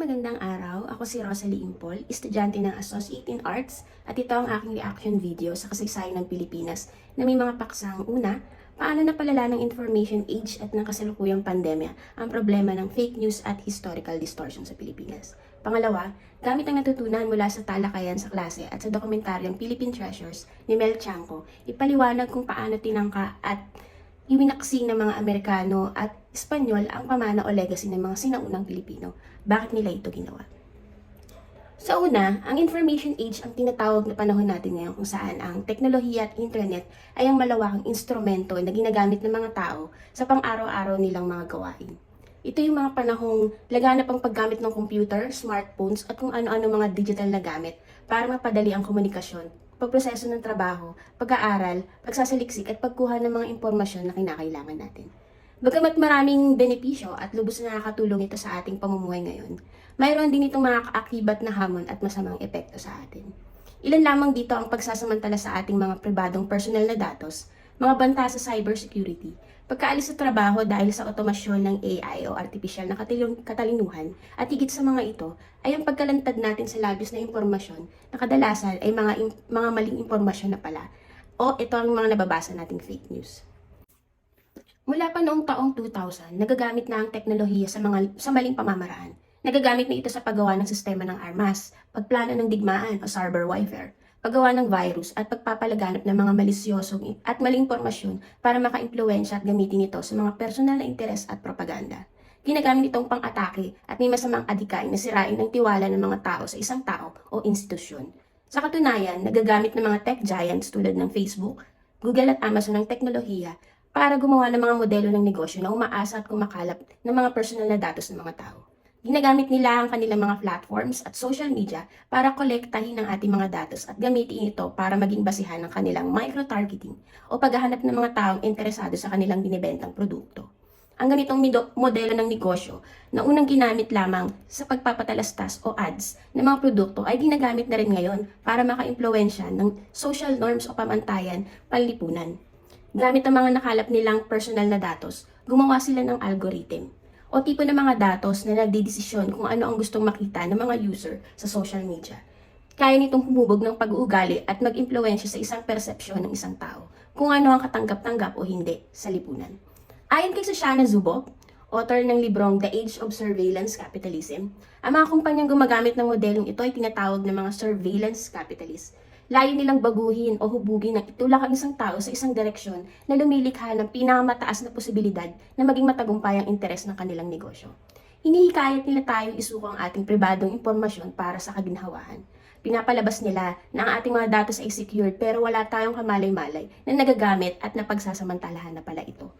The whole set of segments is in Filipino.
magandang araw. Ako si Rosalie Impol, estudyante ng Associate in Arts at ito ang aking reaction video sa kasaysayan ng Pilipinas na may mga paksang una, paano napalala ng information age at ng kasalukuyang pandemya ang problema ng fake news at historical distortion sa Pilipinas. Pangalawa, gamit ang natutunan mula sa talakayan sa klase at sa dokumentaryong Philippine Treasures ni Mel Chanco, ipaliwanag kung paano tinangka at iwinaksi ng mga Amerikano at Espanyol ang pamana o legacy ng mga sinaunang Pilipino. Bakit nila ito ginawa? Sa una, ang information age ang tinatawag na panahon natin ngayon kung saan ang teknolohiya at internet ay ang malawakang instrumento na ginagamit ng mga tao sa pang-araw-araw nilang mga gawain. Ito yung mga panahong laganap ang paggamit ng computer, smartphones at kung ano-ano mga digital na gamit para mapadali ang komunikasyon, pagproseso ng trabaho, pag-aaral, pagsasaliksik at pagkuha ng mga impormasyon na kinakailangan natin. Bagamat maraming benepisyo at lubos na nakakatulong ito sa ating pamumuhay ngayon, mayroon din itong mga kaakibat na hamon at masamang epekto sa atin. Ilan lamang dito ang pagsasamantala sa ating mga pribadong personal na datos, mga banta sa cybersecurity, pagkaalis sa trabaho dahil sa otomasyon ng AI o artificial na katalinuhan, at higit sa mga ito ay ang pagkalantad natin sa labis na impormasyon na kadalasan ay mga, mga maling impormasyon na pala o ito ang mga nababasa nating fake news. Mula pa noong taong 2000, nagagamit na ang teknolohiya sa mga sa maling pamamaraan. Nagagamit na ito sa paggawa ng sistema ng armas, pagplano ng digmaan o cyber warfare, paggawa ng virus at pagpapalaganap ng mga malisyosong at maling impormasyon para makaimpluwensya at gamitin ito sa mga personal na interes at propaganda. Ginagamit itong pang-atake at may masamang adikain na sirain ang tiwala ng mga tao sa isang tao o institusyon. Sa katunayan, nagagamit ng mga tech giants tulad ng Facebook, Google at Amazon ng teknolohiya para gumawa ng mga modelo ng negosyo na umaasa at kumakalap ng mga personal na datos ng mga tao. Ginagamit nila ang kanilang mga platforms at social media para kolektahin ang ating mga datos at gamitin ito para maging basihan ng kanilang micro-targeting o paghahanap ng mga taong interesado sa kanilang binibentang produkto. Ang ganitong modelo ng negosyo na unang ginamit lamang sa pagpapatalastas o ads ng mga produkto ay ginagamit na rin ngayon para makaimpluwensya ng social norms o pamantayan panlipunan. Gamit ang mga nakalap nilang personal na datos, gumawa sila ng algorithm o tipo ng mga datos na nagdidesisyon kung ano ang gustong makita ng mga user sa social media. Kaya nitong humubog ng pag-uugali at mag-impluensya sa isang persepsyon ng isang tao kung ano ang katanggap-tanggap o hindi sa lipunan. Ayon kay Shoshana Zuboff, author ng librong The Age of Surveillance Capitalism, ang mga kumpanyang gumagamit ng modelong ito ay tinatawag ng mga surveillance capitalists. Layo nilang baguhin o hubugin ng itulak ang isang tao sa isang direksyon na lumilikha ng pinakamataas na posibilidad na maging matagumpay ang interes ng kanilang negosyo. Hinihikayat nila tayong isuko ang ating pribadong impormasyon para sa kaginhawahan. Pinapalabas nila na ang ating mga datos ay secured pero wala tayong kamalay-malay na nagagamit at napagsasamantalahan na pala ito.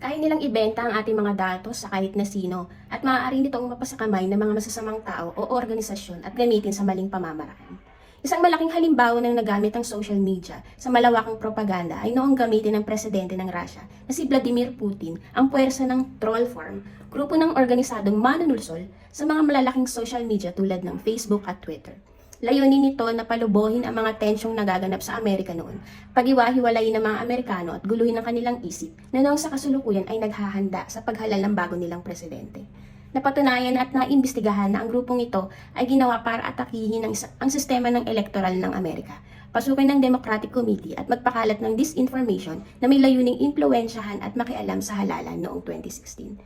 Kaya nilang ibenta ang ating mga datos sa kahit na sino at maaari nitong mapasakamay ng mga masasamang tao o organisasyon at gamitin sa maling pamamaraan. Isang malaking halimbawa ng nagamit ang social media sa malawakang propaganda ay noong gamitin ng presidente ng Russia na si Vladimir Putin ang puwersa ng troll farm, grupo ng organisadong manunulsol sa mga malalaking social media tulad ng Facebook at Twitter. Layunin nito na palubohin ang mga tensyong nagaganap sa Amerika noon, pagiwa-hiwalayin ng mga Amerikano at guluhin ang kanilang isip na noong sa kasulukuyan ay naghahanda sa paghalal ng bago nilang presidente. Napatunayan at naimbestigahan na ang grupong ito ay ginawa para atakihin ang, ang sistema ng elektoral ng Amerika, pasukin ng Democratic Committee at magpakalat ng disinformation na may layuning impluensyahan at makialam sa halalan noong 2016.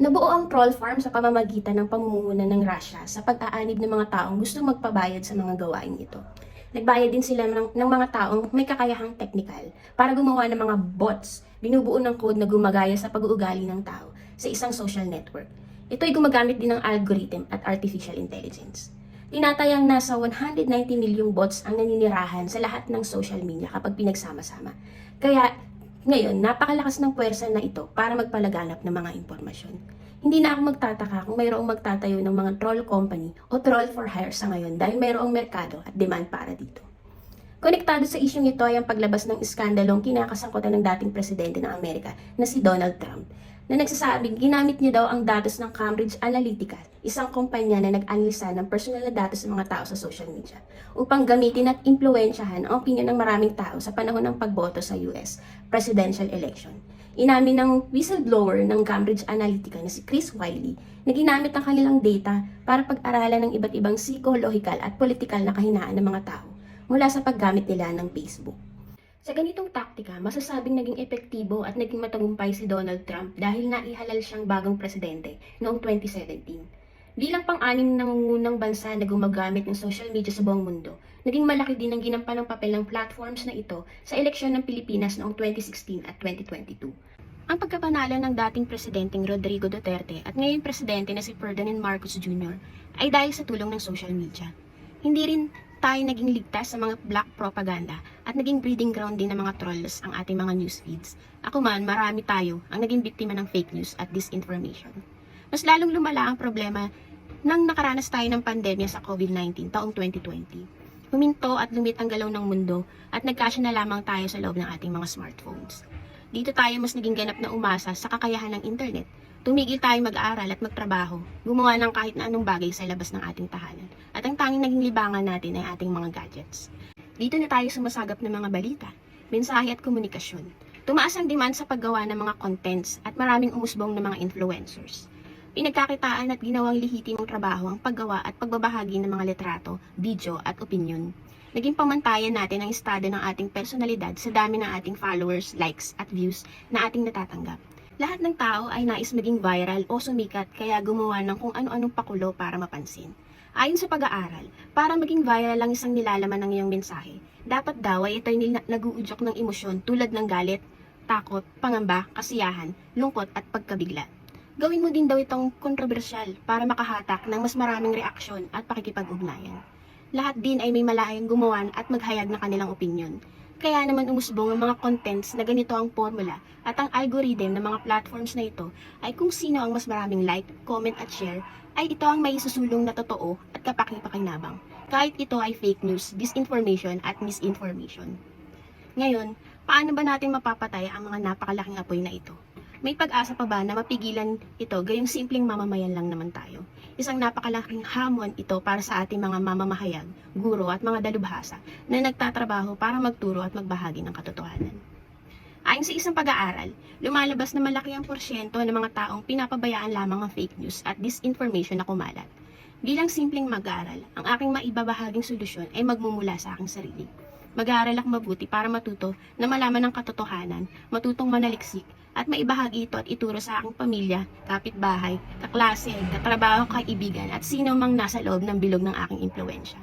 Nabuo ang troll farm sa pamamagitan ng pamumuhunan ng Russia sa pag-aanib ng mga taong gustong magpabayad sa mga gawain ito. Nagbayad din sila ng, ng mga taong may kakayahang technical para gumawa ng mga bots, binubuo ng code na gumagaya sa pag-uugali ng tao sa isang social network. Ito ay gumagamit din ng algorithm at artificial intelligence. Tinatayang nasa 190 milyong bots ang naninirahan sa lahat ng social media kapag pinagsama-sama. Kaya ngayon, napakalakas ng puwersa na ito para magpalaganap ng mga impormasyon. Hindi na ako magtataka kung mayroong magtatayo ng mga troll company o troll for hire sa ngayon dahil mayroong merkado at demand para dito. Konektado sa isyong ito ay ang paglabas ng iskandalong kinakasangkutan ng dating presidente ng Amerika na si Donald Trump na nagsasabing ginamit niya daw ang datos ng Cambridge Analytica, isang kumpanya na nag-analisa ng personal na datos ng mga tao sa social media, upang gamitin at impluensyahan ang opinion ng maraming tao sa panahon ng pagboto sa US presidential election. Inamin ng whistleblower ng Cambridge Analytica na si Chris Wiley na ginamit ang kanilang data para pag-aralan ng iba't ibang psychological at political na kahinaan ng mga tao mula sa paggamit nila ng Facebook. Sa ganitong taktika, masasabing naging epektibo at naging matagumpay si Donald Trump dahil naihalal siyang bagong presidente noong 2017. Bilang pang-anim na nangungunang bansa na gumagamit ng social media sa buong mundo, naging malaki din ang ginampan ng papel ng platforms na ito sa eleksyon ng Pilipinas noong 2016 at 2022. Ang pagkapanalo ng dating presidenteng Rodrigo Duterte at ngayon presidente na si Ferdinand Marcos Jr. ay dahil sa tulong ng social media. Hindi rin tayo naging ligtas sa mga black propaganda at naging breeding ground din ng mga trolls ang ating mga news feeds. Ako man, marami tayo ang naging biktima ng fake news at disinformation. Mas lalong lumala ang problema nang nakaranas tayo ng pandemya sa COVID-19 taong 2020. Huminto at lumit ang galaw ng mundo at nagkasya na lamang tayo sa loob ng ating mga smartphones. Dito tayo mas naging ganap na umasa sa kakayahan ng internet. Tumigil tayo mag-aral at magtrabaho, gumawa ng kahit na anong bagay sa labas ng ating tahanan. At ang tanging naging libangan natin ay ating mga gadgets. Dito na tayo sumasagap ng mga balita, mensahe at komunikasyon. Tumaas ang demand sa paggawa ng mga contents at maraming umusbong ng mga influencers. Pinagkakitaan at ginawang lehitimong trabaho ang paggawa at pagbabahagi ng mga litrato, video at opinion. Naging pamantayan natin ang estado ng ating personalidad sa dami ng ating followers, likes at views na ating natatanggap. Lahat ng tao ay nais maging viral o sumikat kaya gumawa ng kung ano-anong pakulo para mapansin. Ayon sa pag-aaral, para maging viral ang isang nilalaman ng iyong mensahe, dapat daw ay ito'y nila- naguudyok ng emosyon tulad ng galit, takot, pangamba, kasiyahan, lungkot at pagkabigla. Gawin mo din daw itong kontrobersyal para makahatak ng mas maraming reaksyon at pakikipag-ugnayan. Lahat din ay may malayang gumawan at maghayag ng kanilang opinion. Kaya naman umusbong ang mga contents na ganito ang formula at ang algorithm ng mga platforms na ito ay kung sino ang mas maraming like, comment at share ay ito ang may susulong na totoo at kapakipakinabang. Kahit ito ay fake news, disinformation at misinformation. Ngayon, paano ba natin mapapatay ang mga napakalaking apoy na ito? May pag-asa pa ba na mapigilan ito gayong simpleng mamamayan lang naman tayo? Isang napakalaking hamon ito para sa ating mga mamamahayag, guro at mga dalubhasa na nagtatrabaho para magturo at magbahagi ng katotohanan. Ayon sa isang pag-aaral, lumalabas na malaki ang porsyento ng mga taong pinapabayaan lamang ang fake news at disinformation na kumalat. Bilang simpleng mag-aaral, ang aking maibabahaging solusyon ay magmumula sa aking sarili. Mag-aaral ako mabuti para matuto na malaman ang katotohanan, matutong manaliksik, at maibahagi ito at ituro sa aking pamilya, kapitbahay, kaklase, katrabaho, kaibigan, at sino mang nasa loob ng bilog ng aking impluensya.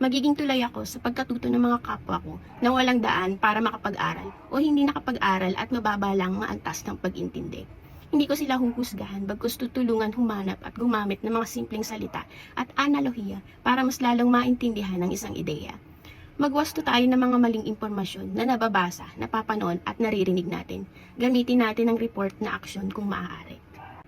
Magiging tulay ako sa pagkatuto ng mga kapwa ko na walang daan para makapag-aral o hindi nakapag-aral at mababa lang maantas ng pag-intindi. Hindi ko sila huhusgahan bagkus tutulungan humanap at gumamit ng mga simpleng salita at analohiya para mas lalong maintindihan ang isang ideya. Magwasto tayo ng mga maling impormasyon na nababasa, napapanood at naririnig natin. Gamitin natin ang report na aksyon kung maaari.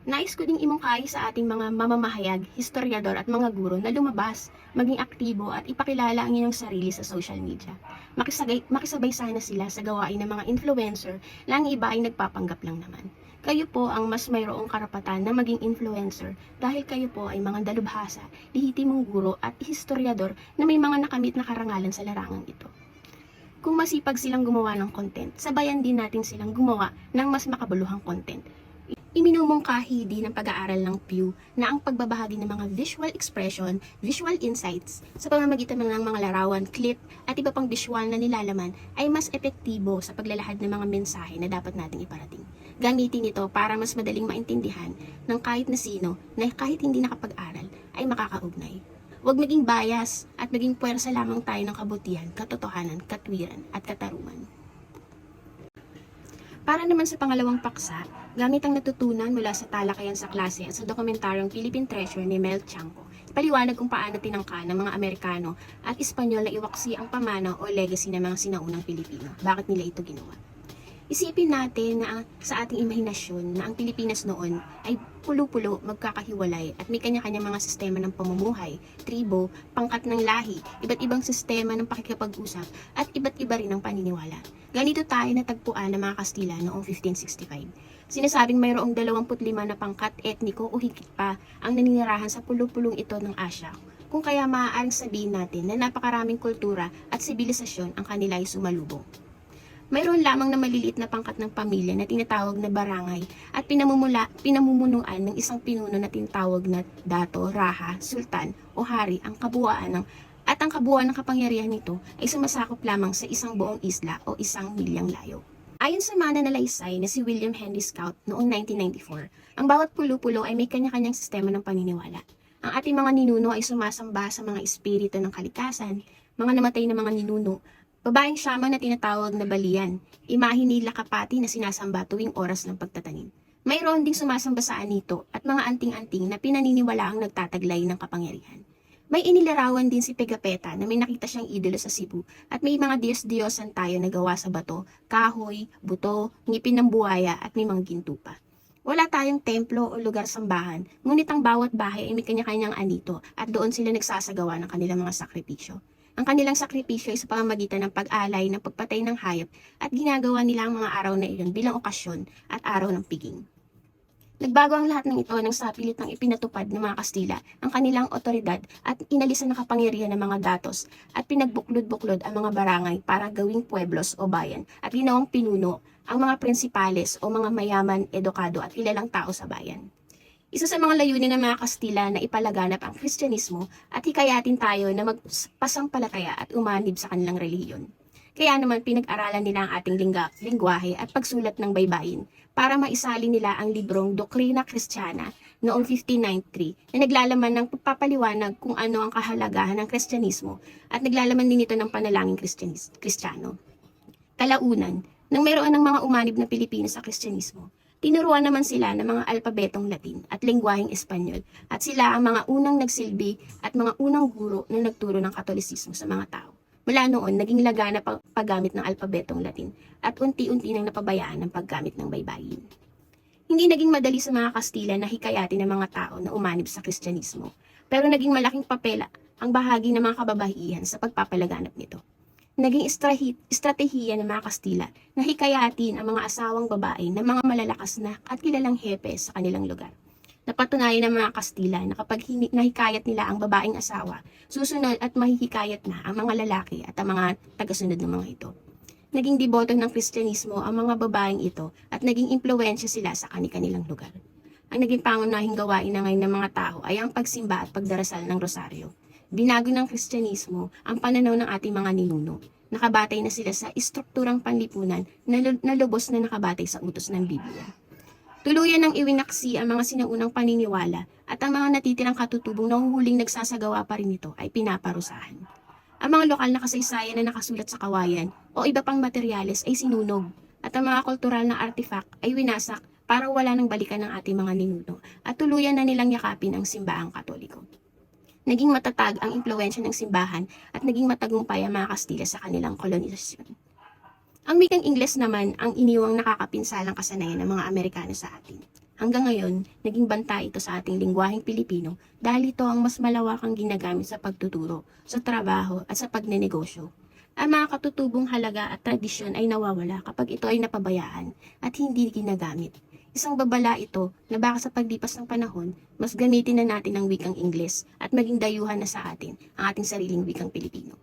Nais ko ding imungkahi sa ating mga mamamahayag, historiador at mga guro na lumabas, maging aktibo at ipakilala ang inyong sarili sa social media. Makisagay, makisabay sana sila sa gawain ng mga influencer na ang iba ay nagpapanggap lang naman. Kayo po ang mas mayroong karapatan na maging influencer dahil kayo po ay mga dalubhasa, lihitimong guro at historiador na may mga nakamit na karangalan sa larangang ito. Kung masipag silang gumawa ng content, sabayan din natin silang gumawa ng mas makabuluhang content. Iminumungkahi din ng pag-aaral ng Pew na ang pagbabahagi ng mga visual expression, visual insights sa pamamagitan ng mga larawan, clip at iba pang visual na nilalaman ay mas epektibo sa paglalahad ng mga mensahe na dapat nating iparating. Gamitin ito para mas madaling maintindihan ng kahit na sino na kahit hindi nakapag-aral ay makakaugnay. Huwag maging bias at maging puwersa lamang tayo ng kabutihan, katotohanan, katwiran at katarungan. Para naman sa pangalawang paksa, gamit ang natutunan mula sa talakayan sa klase at sa dokumentaryong Philippine Treasure ni Mel Chanco, paliwanag kung paano tinangka ng mga Amerikano at Espanyol na iwaksi ang pamana o legacy ng mga sinaunang Pilipino. Bakit nila ito ginawa? Isipin natin na sa ating imahinasyon na ang Pilipinas noon ay pulo-pulo, magkakahiwalay at may kanya-kanya mga sistema ng pamumuhay, tribo, pangkat ng lahi, iba't ibang sistema ng pakikipag-usap at iba't iba rin ang paniniwala. Ganito tayo natagpuan ng mga Kastila noong 1565. Sinasabing mayroong 25 na pangkat etniko o higit pa ang naninirahan sa pulo-pulong ito ng Asya kung kaya maaaring sabihin natin na napakaraming kultura at sibilisasyon ang kanila ay sumalubong. Mayroon lamang na maliliit na pangkat ng pamilya na tinatawag na barangay at pinamumula, pinamumunuan ng isang pinuno na tinatawag na dato, raha, sultan o hari ang kabuuan ng at ang kabuuan ng kapangyarihan nito ay sumasakop lamang sa isang buong isla o isang milyang layo. Ayon sa mana nalaysay na si William Henry Scout noong 1994, ang bawat pulo-pulo ay may kanya-kanyang sistema ng paniniwala. Ang ating mga ninuno ay sumasamba sa mga espiritu ng kalikasan, mga namatay na mga ninuno, babaeng shaman na tinatawag na balian, imahe ni Lakapati na sinasamba tuwing oras ng pagtatanim. Mayroon ding sumasamba sa anito at mga anting-anting na pinaniniwala ang nagtataglay ng kapangyarihan. May inilarawan din si Pegapeta na may nakita siyang idolo sa Cebu at may mga diyos-diyosan tayo na gawa sa bato, kahoy, buto, ngipin ng buhaya at may mga ginto pa. Wala tayong templo o lugar sambahan, ngunit ang bawat bahay ay may kanya-kanyang anito at doon sila nagsasagawa ng kanilang mga sakripisyo. Ang kanilang sakripisyo ay sa pamamagitan ng pag-alay ng pagpatay ng hayop at ginagawa nila ang mga araw na iyon bilang okasyon at araw ng piging. Nagbago ang lahat ng ito nang sa pilit ng ipinatupad ng mga Kastila ang kanilang otoridad at inalisan ng kapangyarihan ng mga datos at pinagbuklod-buklod ang mga barangay para gawing pueblos o bayan at ginawang pinuno ang mga prinsipales o mga mayaman, edukado at kilalang tao sa bayan. Isa sa mga layunin ng mga Kastila na ipalaganap ang Kristyanismo at hikayatin tayo na magpasampalataya at umanib sa kanilang relihiyon. Kaya naman pinag-aralan nila ang ating lingga, lingwahe at pagsulat ng baybayin para maisali nila ang librong Doktrina Kristiyana noong 1593 na naglalaman ng pagpapaliwanag kung ano ang kahalagahan ng Kristyanismo at naglalaman din ito ng panalangin Kristiyano. Kalaunan, nang mayroon ng mga umanib na Pilipino sa Kristyanismo, tinuruan naman sila ng mga alpabetong Latin at lingwaheng Espanyol at sila ang mga unang nagsilbi at mga unang guro na nagturo ng Katolisismo sa mga tao. Mula noon, naging lagana pag paggamit ng alpabetong Latin at unti-unti nang napabayaan ng paggamit ng baybayin. Hindi naging madali sa mga Kastila na hikayatin ng mga tao na umanib sa Kristyanismo, pero naging malaking papela ang bahagi ng mga kababahihan sa pagpapalaganap nito. Naging estratehiya ng mga Kastila na hikayatin ang mga asawang babae ng mga malalakas na at kilalang hepe sa kanilang lugar. Napatunayan ng mga Kastila na kapag nahikayat nila ang babaeng asawa, susunod at mahihikayat na ang mga lalaki at ang mga tagasunod ng mga ito. Naging deboto ng Kristyanismo ang mga babaeng ito at naging impluensya sila sa kanilang lugar. Ang naging pangunahing gawain na ngayon ng mga tao ay ang pagsimba at pagdarasal ng rosaryo. Binago ng Kristyanismo ang pananaw ng ating mga ninuno. Nakabatay na sila sa istrukturang panlipunan na, lu- na lubos na nakabatay sa utos ng Biblia. Tuluyan ng iwinaksi ang mga sinaunang paniniwala at ang mga natitirang katutubong na huhuling nagsasagawa pa rin ito ay pinaparusahan. Ang mga lokal na kasaysayan na nakasulat sa kawayan o iba pang materyales ay sinunog at ang mga kultural na artifact ay winasak para wala nang balikan ng ating mga ninuno at tuluyan na nilang yakapin ang simbahang katoliko. Naging matatag ang impluensya ng simbahan at naging matagumpay ang mga Kastila sa kanilang kolonisasyon. Ang wikang Ingles naman ang iniwang nakakapinsalang kasanayan ng mga Amerikano sa atin. Hanggang ngayon, naging banta ito sa ating lingwaheng Pilipino dahil ito ang mas malawakang ginagamit sa pagtuturo, sa trabaho at sa pagnenegosyo. Ang mga katutubong halaga at tradisyon ay nawawala kapag ito ay napabayaan at hindi ginagamit. Isang babala ito na baka sa paglipas ng panahon, mas gamitin na natin ang wikang Ingles at maging dayuhan na sa atin ang ating sariling wikang Pilipino.